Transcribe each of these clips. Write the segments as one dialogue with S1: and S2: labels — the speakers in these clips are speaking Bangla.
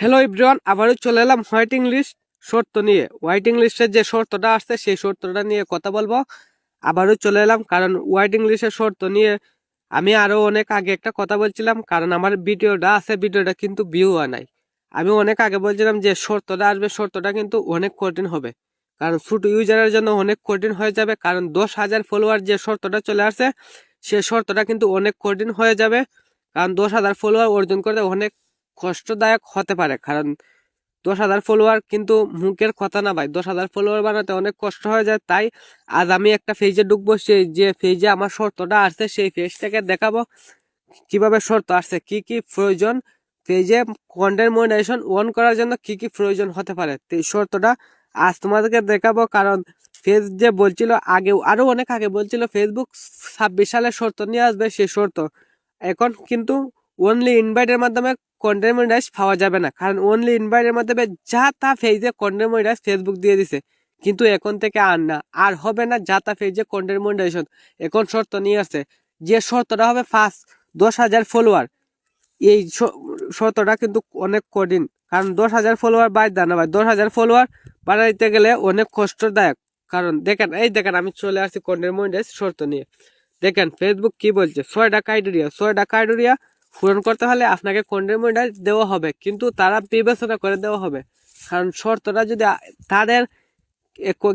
S1: হ্যালো ইব্রান আবারও চলে এলাম হোয়াইটিং লিস্ট শর্ত নিয়ে। হোয়াইটিং লিস্টের যে শর্তটা আসছে, সেই শর্তটা নিয়ে কথা বলব। আবারও চলে এলাম, কারণ ওয়াইটিং লিস্টের শর্ত নিয়ে আমি আরও অনেক আগে একটা কথা বলছিলাম, কারণ আমার ভিডিওটা আছে, ভিডিওটা কিন্তু ভিউ হয় নাই। আমি অনেক আগে বলছিলাম যে শর্তটা আসবে, শর্তটা কিন্তু অনেক কঠিন হবে। কারণ ছোট ইউজারের জন্য অনেক কঠিন হয়ে যাবে, কারণ দশ হাজার ফলোয়ার যে শর্তটা চলে আসছে, সে শর্তটা কিন্তু অনেক কঠিন হয়ে যাবে। কারণ দশ হাজার ফলোয়ার অর্জন করতে অনেক কষ্টদায়ক হতে পারে, কারণ দশ হাজার ফলোয়ার কিন্তু মুখের কথা না ভাই। দশ হাজার ফলোয়ার বানাতে অনেক কষ্ট হয়ে যায়, তাই আজ আমি একটা ফেজে ঢুকবো সেই যে ফেজে আমার শর্তটা আসছে, সেই ফেজটাকে দেখাবো, কীভাবে শর্ত আসছে, কি কি প্রয়োজন পেজে কন্টেন্ট মনিটাইজেশন অন করার জন্য কি কি প্রয়োজন হতে পারে এই শর্তটা আজ তোমাদেরকে দেখাবো, কারণ ফেজ যে বলছিল আগে আরও অনেক আগে বলছিল ফেসবুক ছাব্বিশ সালে শর্ত নিয়ে আসবে সেই শর্ত। এখন কিন্তু অনলি ইনভাইটের মাধ্যমে কন্টেন্ট মনিটাইজ পাওয়া যাবে না। কারণ অনলি ইনভাইটের মাধ্যমে যা তা ফেজে কন্টেন্ট মনিটাইজ ফেসবুক দিয়ে দিছে। কিন্তু এখন থেকে আর না। আর হবে না যা তা ফেজে কন্টেন্ট মনিটাইজেশন এখন শর্ত নিয়ে আসছে। যে শর্তটা হবে ফার্স্ট দশ হাজার ফলোয়ার এই শর্তটা কিন্তু অনেক কঠিন। কারণ দশ হাজার ফলোয়ার বাইর দানা ভাই। দশ হাজার ফলোয়ার বানাইতে গেলে অনেক কষ্টদায়ক। কারণ দেখেন, এই দেখেন আমি চলে আসছি কন্টেন্ট মনিটাইজ শর্ত নিয়ে। দেখেন ফেসবুক কি বলছে? ছয়টা ক্রাইটেরিয়া ছয়টা ক্রাইটেরিয়া পূরণ করতে হলে আপনাকে কন্টেন্ট মনিটাইজ দেওয়া হবে, কিন্তু তারা বিবেচনা করে দেওয়া হবে। কারণ শর্তটা যদি তাদের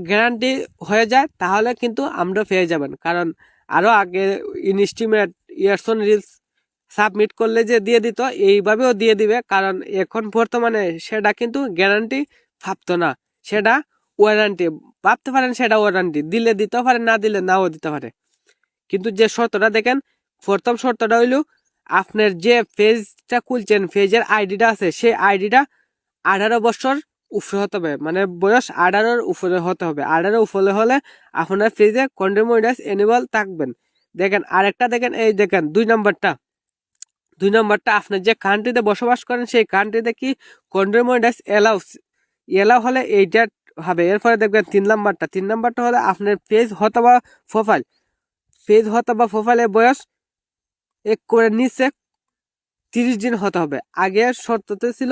S1: গ্যারান্টি হয়ে যায়, তাহলে কিন্তু আমরা পেয়ে যাবেন। কারণ আরও আগে ইনস্টিমেট ইয়ারসন রিলস সাবমিট করলে যে দিয়ে দিত, এইভাবেও দিয়ে দিবে। কারণ এখন বর্তমানে সেটা কিন্তু গ্যারান্টি ভাবতো না। সেটা ওয়ারেন্টি, ভাবতে পারেন সেটা ওয়ারেন্টি। দিলে দিতে পারে, না দিলে নাও দিতে পারে। কিন্তু যে শর্তটা দেখেন, প্রথম শর্তটা হইল আপনার যে পেজটা খুলছেন, পেজের আইডিটা আছে, সেই আইডিটা আঠারো বছর উপরে হতে হবে। মানে বয়স আঠারোর উপরে হতে হবে। আঠারো উপরে হলে আপনার পেজে কন্টেন্ট এনেবল থাকবেন। দেখেন, আরেকটা দেখেন, এই দেখেন, দুই নম্বরটা। দুই নম্বরটা আপনার যে কান্ট্রিতে বসবাস করেন, সেই কান্ট্রিতে কি কন্টেন্ট এলাও এলাও হলে এইটা হবে। এরপরে দেখবেন তিন নম্বরটা। তিন নম্বরটা হলে আপনার পেজ হতে বা প্রোফাইল পেজ হতে বা প্রোফাইলের বয়স এক করে নিচে তিরিশ দিন হতে হবে। আগে শর্ততে ছিল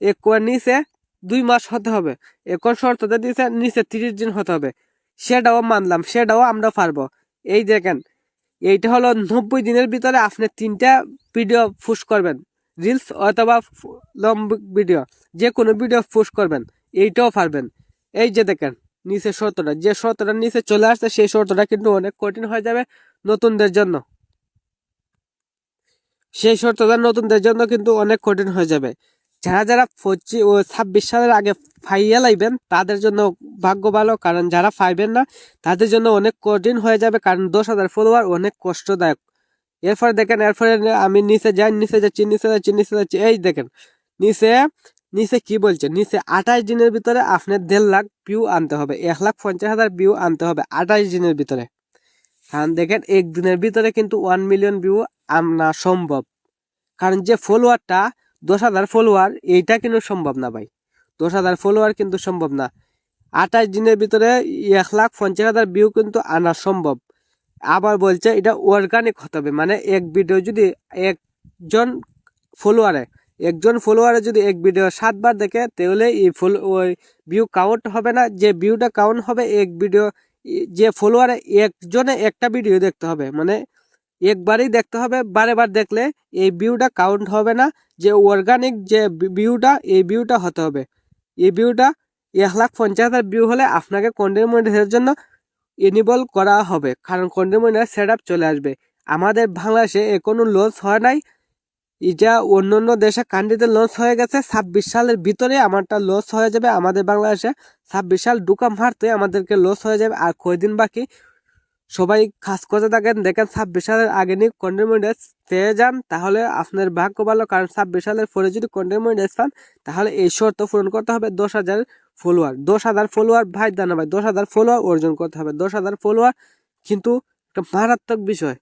S1: এক করে নিচে দুই মাস হতে হবে। এখন শর্ততে দিয়েছে নিচে তিরিশ দিন হতে হবে। সেটাও মানলাম, সেটাও আমরা পারব। এই দেখেন, এইটা হলো নব্বই দিনের ভিতরে আপনি তিনটা ভিডিও পুশ করবেন। রিলস অথবা লং ভিডিও যে কোনো ভিডিও পুশ করবেন, এইটাও পারবেন। এই যে দেখেন নিচে শর্তটা, যে শর্তটা নিচে চলে আসছে, সেই শর্তটা কিন্তু অনেক কঠিন হয়ে যাবে নতুনদের জন্য। সেই শর্তটা নতুনদের জন্য কিন্তু অনেক কঠিন হয়ে যাবে। যারা যারা পঁচিশ ও ছাব্বিশ সালের আগে ফাইয়া লাইবেন, তাদের জন্য ভাগ্য ভালো, কারণ যারা পাইবেন না, তাদের জন্য অনেক কঠিন হয়ে যাবে, কারণ দশ হাজার ফলোয়ার অনেক কষ্টদায়ক। এরপরে দেখেন, এরপরে আমি নিচে যাই, নিচে যাচ্ছি নিচে যাচ্ছি নিচে যাচ্ছি, এই দেখেন, নিচে নিচে কি বলছে? নিচে আঠাশ দিনের ভিতরে আপনার দেড় লাখ ভিউ আনতে হবে, এক লাখ পঞ্চাশ হাজার ভিউ আনতে হবে আঠাশ দিনের ভিতরে। কারণ দেখেন এক দিনের ভিতরে কিন্তু ওয়ান মিলিয়ন ভিউ আনা সম্ভব। কারণ যে ফলোয়ারটা দশ হাজার ফলোয়ার এইটা কিন্তু সম্ভব না ভাই। দশ হাজার ফলোয়ার কিন্তু সম্ভব না। আঠাশ দিনের ভিতরে এক লাখ পঞ্চাশ হাজার ভিউ কিন্তু আনা সম্ভব। আবার বলছে এটা অর্গানিক হতে হবে। মানে এক ভিডিও যদি একজন ফলোয়ারে একজন ফলোয়ারে যদি এক ভিডিও সাতবার দেখে, তাহলে এই ফলো ওই ভিউ কাউন্ট হবে না। যে ভিউটা কাউন্ট হবে, এক ভিডিও যে ফলোয়ারে একজনে একটা ভিডিও দেখতে হবে। মানে একবারই দেখতে হবে বারে বার দেখলে এই ভিউটা কাউন্ট হবে না, যে অর্গানিক যে ভিউটা এই ভিউটা হতে হবে। এই ভিউটা এক লাখ পঞ্চাশ হাজার ভিউ হলে আপনাকে কন্টেন্ট মনিটাইজের জন্য এনেবল করা হবে, কারণ কন্টেন্ট সেট চলে আসবে। আমাদের বাংলাদেশে এ কোনো লঞ্চ হয় নাই, এটা অন্য অন্য দেশে কান্ট্রিতে লঞ্চ হয়ে গেছে, ছাব্বিশ সালের ভিতরে আমারটা লস হয়ে যাবে। আমাদের বাংলাদেশে ছাব্বিশ সাল ঢুকা মারতে আমাদেরকে লস হয়ে যাবে, আর কয়দিন বাকি? সবাই কাজ করে থাকেন, দেখেন ছাব্বিশ সালের আগে নিয়ে কন্টেনমেন্ট পেয়ে যান, তাহলে আপনার ভাগ্য ভালো, কারণ ছাব্বিশ সালের পরে যদি কন্টেনমেন্ট পান, তাহলে এই শর্ত পূরণ করতে হবে দশ হাজার ফলোয়ার দশ হাজার ফলোয়ার ভাই দানা ভাই, দশ হাজার ফলোয়ার অর্জন করতে হবে। দশ হাজার ফলোয়ার কিন্তু একটা মারাত্মক বিষয়।